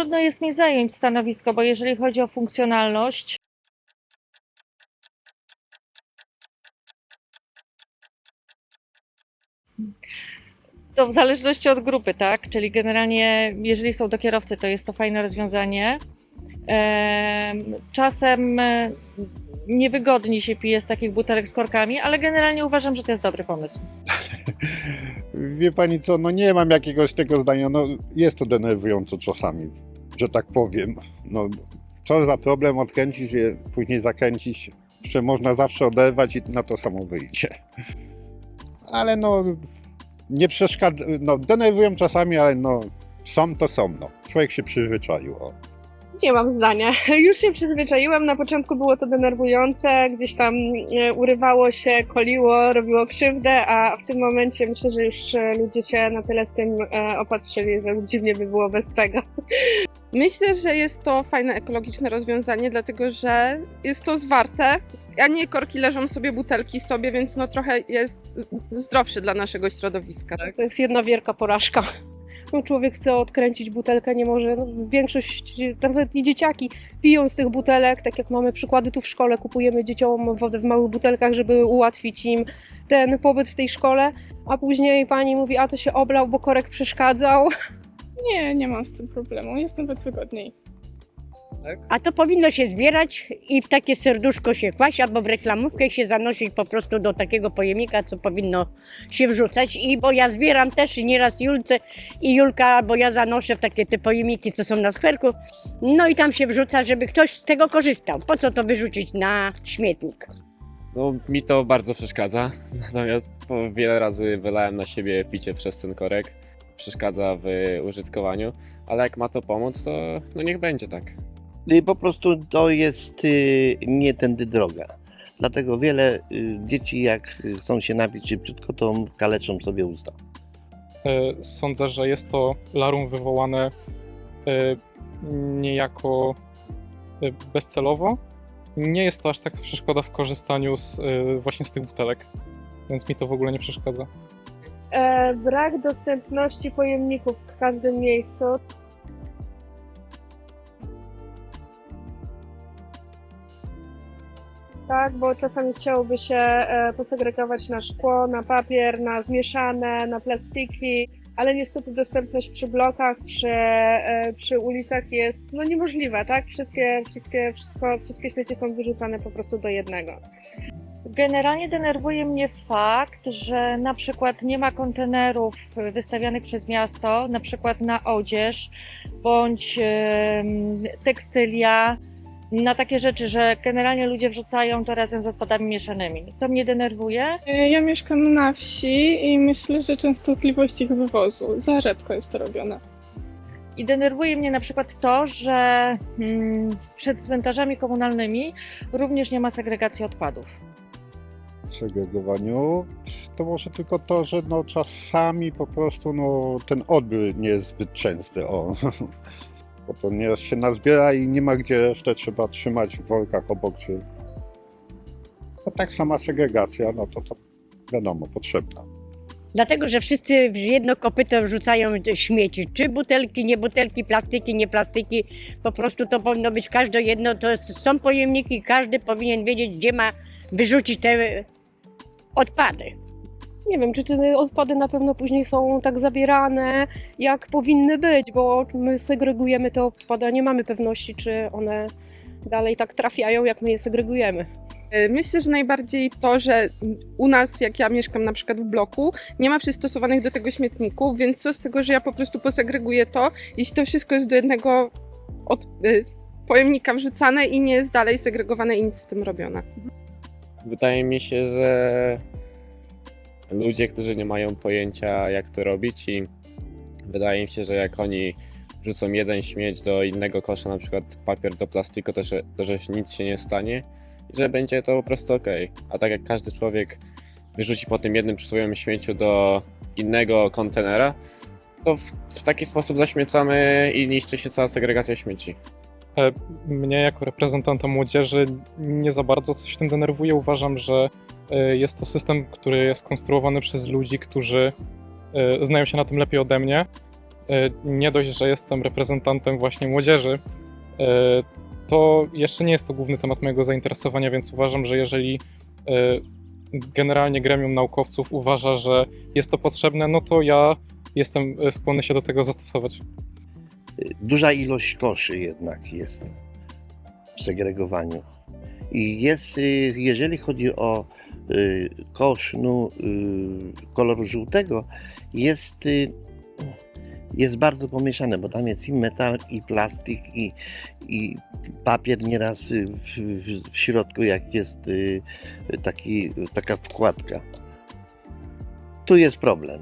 trudno jest mi zająć stanowisko, bo jeżeli chodzi o funkcjonalność, to w zależności od grupy, tak? Czyli generalnie, jeżeli są do kierowcy, to jest to fajne rozwiązanie. Em, Czasem e, niewygodnie się pije z takich butelek z korkami, ale generalnie uważam, że to jest dobry pomysł. Wie pani co, no nie mam jakiegoś tego zdania, no jest to denerwujące czasami, że tak powiem. No, co za problem odkręcić je, później zakręcić, że można zawsze oderwać i na to samo wyjdzie. Ale no, nie przeszkadza, no denerwują czasami, ale no są to są, no. Człowiek się przyzwyczaił. O. Nie mam zdania. Już się przyzwyczaiłam. Na początku było to denerwujące, gdzieś tam e, urywało się, koliło, robiło krzywdę, a w tym momencie myślę, że już e, ludzie się na tyle z tym e, opatrzyli, że dziwnie by było bez tego. Myślę, że jest to fajne ekologiczne rozwiązanie, dlatego że jest to zwarte, a nie korki leżą sobie, butelki sobie, więc no trochę jest zdrowszy dla naszego środowiska. Tak? To jest jedna wielka porażka. No, człowiek chce odkręcić butelkę, nie może. No, większość, nawet i dzieciaki piją z tych butelek, tak jak mamy przykłady tu w szkole, kupujemy dzieciom wodę w małych butelkach, żeby ułatwić im ten pobyt w tej szkole, a później pani mówi, a to się oblał, bo korek przeszkadzał. Nie, nie mam z tym problemu. Jest nawet wygodniej. A to powinno się zbierać i w takie serduszko się kłaść, albo w reklamówkę się zanosić po prostu do takiego pojemnika, co powinno się wrzucać. I bo ja zbieram też i nieraz Julce i Julka, bo ja zanoszę w takie te pojemniki, co są na skwerku. No i tam się wrzuca, żeby ktoś z tego korzystał. Po co to wyrzucić na śmietnik? No, mi to bardzo przeszkadza. Natomiast po wiele razy wylałem na siebie picie przez ten korek. Przeszkadza w użytkowaniu, ale jak ma to pomóc, to no niech będzie tak. Y, Po prostu to jest y, nie tędy droga. Dlatego wiele y, dzieci, jak chcą się napić szybciutko, to kaleczą sobie usta. E, Sądzę, że jest to larum wywołane e, niejako e, bezcelowo. Nie jest to aż taka przeszkoda w korzystaniu z, właśnie z tych butelek, więc mi to w ogóle nie przeszkadza. E, brak dostępności pojemników w każdym miejscu. Tak, bo czasami chciałoby się e, posegregować na szkło, na papier, na zmieszane, na plastiki, ale niestety dostępność przy blokach, przy, e, przy ulicach jest no, niemożliwa, tak? Wszystkie, wszystkie, wszystko, wszystkie śmieci są wyrzucane po prostu do jednego. Generalnie denerwuje mnie fakt, że na przykład nie ma kontenerów wystawianych przez miasto, na przykład na odzież bądź tekstylia, na takie rzeczy, że generalnie ludzie wrzucają to razem z odpadami mieszanymi. To mnie denerwuje. E, Ja mieszkam na wsi i myślę, że częstotliwość ich wywozu. Za rzadko jest to robione. I denerwuje mnie na przykład to, że mm, przed cmentarzami komunalnymi również nie ma segregacji odpadów. Segregowaniu to może tylko to, że no czasami po prostu no, ten odbiór nie jest zbyt częsty. O. Bo to nieraz się nazbiera i nie ma gdzie resztę trzeba trzymać w workach obok. Czy... No tak sama segregacja, no to, to wiadomo, potrzebna. Dlatego, że wszyscy w jedno kopyto wrzucają śmieci. Czy butelki, nie butelki, plastyki, nie plastyki. Po prostu to powinno być każde jedno. To są pojemniki, każdy powinien wiedzieć, gdzie ma wyrzucić te odpady. Nie wiem, czy te odpady na pewno później są tak zabierane, jak powinny być, bo my segregujemy te odpady, a nie mamy pewności, czy one dalej tak trafiają, jak my je segregujemy. E, Myślę, że najbardziej to, że u nas, jak ja mieszkam na przykład w bloku, nie ma przystosowanych do tego śmietników, więc co z tego, że ja po prostu posegreguję to, jeśli to wszystko jest do jednego od, y, pojemnika wrzucane i nie jest dalej segregowane i nic z tym robione. Wydaje mi się, że ludzie, którzy nie mają pojęcia, jak to robić, i wydaje mi się, że jak oni wrzucą jeden śmieć do innego kosza, na przykład papier do plastiku, to że, to, że nic się nie stanie i że będzie to po prostu ok. A tak jak każdy człowiek wyrzuci po tym jednym swoim śmieciu do innego kontenera, to w, w taki sposób zaśmiecamy i niszczy się cała segregacja śmieci. Mnie jako reprezentanta młodzieży nie za bardzo coś w tym denerwuje. Uważam, że e, jest to system, który jest konstruowany przez ludzi, którzy e, znają się na tym lepiej ode mnie. e, nie dość, że jestem reprezentantem właśnie młodzieży, to jeszcze nie jest to główny temat mojego zainteresowania, więc uważam, że jeżeli generalnie gremium naukowców uważa, że jest to potrzebne, no to ja jestem skłonny się do tego zastosować. Duża ilość koszy jednak jest w segregowaniu. I jest, y, jeżeli chodzi o y, kosz no, y, koloru żółtego, jest, jest bardzo pomieszane, bo tam jest i metal, i plastik, i, i papier nieraz w, w, w środku, jak jest taki, taka wkładka. Tu jest problem.